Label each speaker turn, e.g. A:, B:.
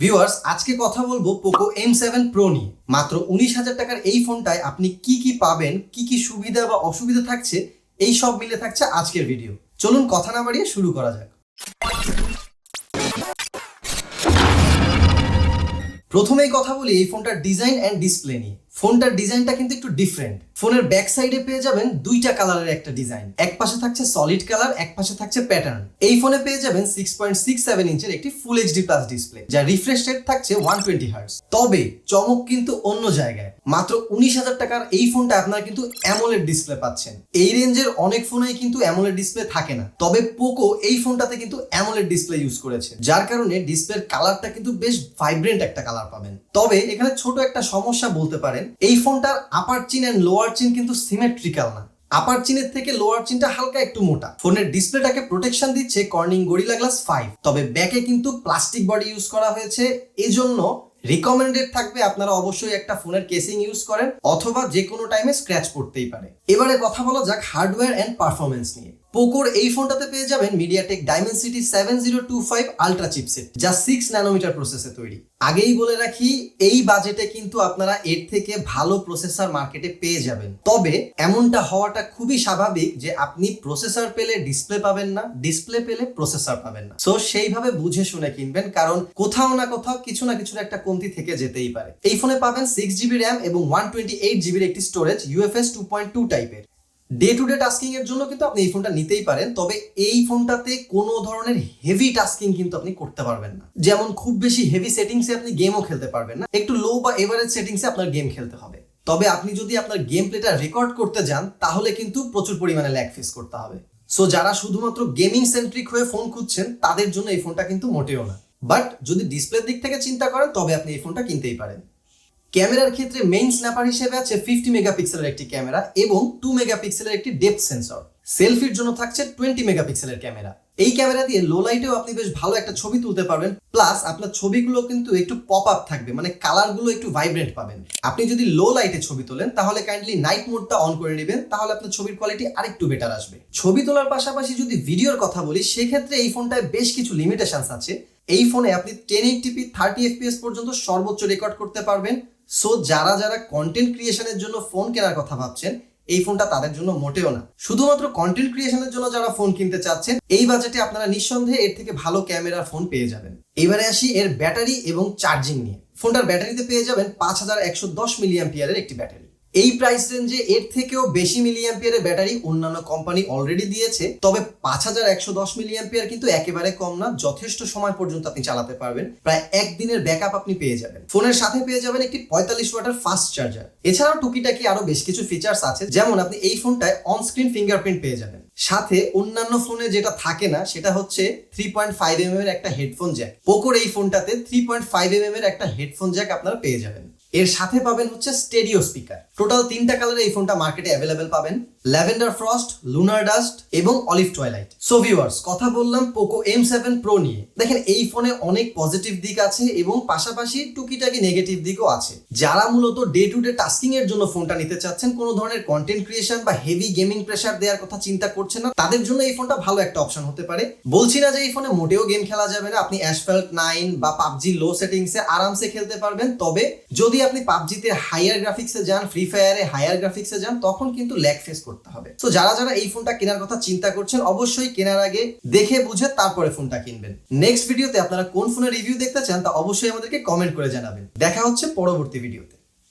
A: Viewers আজকে কথা বলব পোকো এম সেভেন প্রো নিয়ে। মাত্র উনিশ হাজার টাকার এই ফোনটায় আপনি কি কি পাবেন, কি কি সুবিধা বা অসুবিধা থাকছে, এই সব মিলে থাকছে আজকের ভিডিও চলুন কথা না বাড়িয়ে শুরু করা যাক। প্রথমেই কথা বলি এই ফোনটার ডিজাইন অ্যান্ড ডিসপ্লে নিয়ে। ফোনটার ডিজাইনটা কিন্তু একটু ডিফারেন্ট ফোনের ব্যাক সাইডে পেয়ে যাবেন দুইটা কালারের একটা ডিজাইন। এক পাশে থাকছে সলিড কালার এক পাশে থাকছে প্যাটার্ন এই ফোনে পেয়ে যাবেন সিক্স পয়েন্ট সিক্স সেভেন ইঞ্চের একটি ফুল এইচডি প্লাস ডিসপ্লে যা রিফ্রেশ রেট থাকছে ওয়ান টোয়েন্টি হার্স তবে চমক কিন্তু অন্য জায়গায়। মাত্র উনিশ হাজার টাকার এই ফোনটা আপনারা কিন্তু অ্যামোলেড ডিসপ্লে পাচ্ছেন। এই রেঞ্জের অনেক ফোনেই কিন্তু অ্যামোলেড ডিসপ্লে থাকে না। তবে পোকো এই ফোনটাতে কিন্তু অ্যামোলেড ডিসপ্লে ইউজ করেছে। যার কারণে ডিসপ্লের কালারটা কিন্তু বেশ ভাইব্রেন্ট একটা কালার পাবেন। তবে এখানে ছোট একটা সমস্যা বলতে পারেন। এই ফোনটার আপার চিন অ্যান্ড লোয়ার চিন কিন্তু সিমেট্রিক্যাল না। আপার চিনের থেকে লোয়ার চিনটা হালকা একটু মোটা। ফোনের ডিসপ্লেটাকে প্রোটেকশন দিচ্ছে কর্নিং গরিলা গ্লাস ফাইভ তবে ব্যাকে কিন্তু প্লাস্টিক বডি ইউজ করা হয়েছে। এজন্য রিকমেন্ডেড থাকবে আপনারা অবশ্যই একটা ফোনের কেসিং ইউজ করেন, অথবা যে কোনো টাইমে স্ক্র্যাচ পড়তেই পারে। এবারে কথা বলা যাক হার্ডওয়্যার অ্যান্ড পারফরমেন্স নিয়ে। পোকোর এই ফোনটাতে পেয়ে যাবেন MediaTek Dimensity seven zero two five ultra chipset যা সিক্স ন্যানোমিটার প্রসেসে তৈরি। আগেই বলে রাখি, এই বাজেটে কিন্তু আপনারা এর থেকে ভালো প্রসেসর মার্কেটে পেয়ে যাবেন। তবে এমনটা হওয়াটা খুবই স্বাভাবিক যে আপনি প্রসেসর পেলে ডিসপ্লে পাবেন না ডিসপ্লে পেলে প্রসেসর পাবেন না। সো সেইভাবে বুঝে শুনে কিনবেন, কারণ কোথাও না কোথাও কিছু না কিছু একটা কমতি থেকে যেতেই পারে। এই ফোনে পাবেন সিক্স জিবি র্যাম এবং ওয়ান টোয়েন্টি এইট জিবির একটি storage UFS two point two টাইপের ডে টু ডে টাস্কিং এর জন্য কিন্তু আপনি এই ফোনটা নিতেই পারেন, তবে এই ফোনটাতে কোনো ধরনের হেভি টাস্কিং কিন্তু আপনি করতে পারবেন না। যেমন খুব বেশি হেভি সেটিংসে আপনি গেমও খেলতে পারবেন না, একটু লো বা এভারেজ সেটিংসে আপনার গেম খেলতে হবে। তবে আপনি যদি আপনার গেম প্লেটা রেকর্ড করতে যান, তাহলে কিন্তু প্রচুর পরিমাণে ল্যাগ ফেস করতে হবে। সো যারা শুধুমাত্র গেমিং সেন্ট্রিক হয়ে ফোন খুঁজছেন, তাদের জন্য এই ফোনটা কিন্তু মোটেও না। বাট যদি ডিসপ্লের দিক থেকে চিন্তা করেন, তবে আপনি এই ফোনটা কিনতেই পারেন। ক্যামেরার ক্ষেত্রে মেইন স্ন্যাপার হিসেবে আছে ফিফটি মেগাপিক্সেলের একটি ক্যামেরা এবং টু মেগাপিক্সেলের একটি ডেপথ সেন্সর সেলফির জন্য থাকছে টোয়েন্টি মেগাপিক্সেলের ক্যামেরা। এই ক্যামেরা দিয়ে লো লাইটেও আপনি বেশ ভালো একটা ছবি তুলতে পারবেন প্লাস আপনার ছবিগুলো কিন্তু একটু পপ আপ থাকবে মানে কালারগুলো একটু ভাইব্রেন্ট পাবেন। আপনি যদি লো লাইটে ছবি তোলেন, তাহলে কাইন্ডলি নাইট মোডটা অন করে নেবেন, তাহলে আপনার ছবির কোয়ালিটি আরেকটু বেটার আসবে। ছবি তোলার পাশাপাশি যদি ভিডিওর কথা বলি, সেক্ষেত্রে এই ফোনটায় বেশ কিছু লিমিটেশনস আছে। এই ফোনে আপনি টেন এইটিপি থার্টি এফপিএস পর্যন্ত সর্বোচ্চ রেকর্ড করতে পারবেন। সো যারা যারা কন্টেন্ট ক্রিয়েশনের জন্য ফোন কেনার কথা ভাবছেন, এই ফোনটা তাদের জন্য মোটেও না। শুধুমাত্র কন্টেন্ট ক্রিয়েশনের জন্য যারা ফোন কিনতে চাচ্ছেন, এই বাজেটে আপনারা নিঃসন্দেহে এর থেকে ভালো ক্যামেরার ফোন পেয়ে যাবেন। এবারে আসি এর ব্যাটারি এবং চার্জিং নিয়ে। ফোনটার ব্যাটারিতে পেয়ে যাবেন পাঁচ হাজার একশো দশ মিলিয়াম্পিয়ারের একটি ব্যাটারি এই প্রাইস রেঞ্জে এর থেকেও বেশি মিলিয়াম্পিয়ারের ব্যাটারি অন্যান্য কোম্পানি অলরেডি দিয়েছে। তবে পাঁচ হাজার একশো দশ মিলিয়াম্পিয়ার কিন্তু একেবারে কম না, যথেষ্ট সময় পর্যন্ত আপনি চালাতে পারবেন। প্রায় একদিনের ব্যাকআপ আপনি পেয়ে যাবেন। ফোনের সাথে পেয়ে যাবেন একটি পঁয়তাল্লিশ ওয়াটার ফাস্ট চার্জার এছাড়াও টুকিটাকি আরও বেশ কিছু ফিচার্স আছে, যেমন আপনি এই ফোনটায় অন স্ক্রিন ফিঙ্গারপ্রিন্ট পেয়ে যাবেন। সাথে অন্যান্য ফোনে যেটা থাকে না, সেটা হচ্ছে থ্রি পয়েন্ট ফাইভ এম এর একটা হেডফোন জ্যাক পোকোর এই ফোনটাতে থ্রি পয়েন্ট ফাইভ এম এর একটা হেডফোন জ্যাক আপনারা পেয়ে যাবেন। এর সাথে পাবেন হচ্ছে স্টেডিও স্পিকার টোটাল তিনটা কালারে এই ফোনটা মার্কেটে অ্যাভেলেবেল পাবেন। ল্যাভেন্ডার ফ্রস্ট, লুনার ডাস্ট এবং অলিভ টয়লাইট সো ভিউয়ার্স কথা বললাম পোকো এম সেভেন প্রো নিয়ে। দেখেন, এই ফোনে অনেক পজিটিভ দিক আছে এবং পাশাপাশি টুকিটাকি নেগেটিভ দিকও আছে। যারা মূলত ডে টু ডে টাস্কিং এর জন্য ফোনটা নিতে চাচ্ছেন, কোনো ধরনের কন্টেন্ট ক্রিয়েশন বা হেভি গেমিং প্রেশার দেওয়ার কথা চিন্তা করছেন না, তাদের জন্য এই ফোনটা ভালো একটা অপশন হতে পারে। বলছি না যে এই ফোনে মোটেও গেম খেলা যাবে না, আপনি অ্যাসফ্যাল্ট নাইন বা পাবজি লো সেটিংসে আরামসে খেলতে পারবেন। তবে যদি আপনি পাবজিতে হায়ার গ্রাফিক্সে যান ফ্রি ফায়ারে হায়ার গ্রাফিক্সে যান, তখন কিন্তু ল্যাগ ফেস করতে হবে। তো যারা যারা এই ফোনটা কেনার কথা চিন্তা করছেন, অবশ্যই কেনার আগে দেখে বুঝে তারপরে ফোনটা কিনবেন। নেক্সট ভিডিওতে আপনারা কোন ফোনের রিভিউ দেখতে চান, তা অবশ্যই আমাদেরকে কমেন্ট করে জানাবেন। দেখা হচ্ছে পরবর্তী ভিডিওতে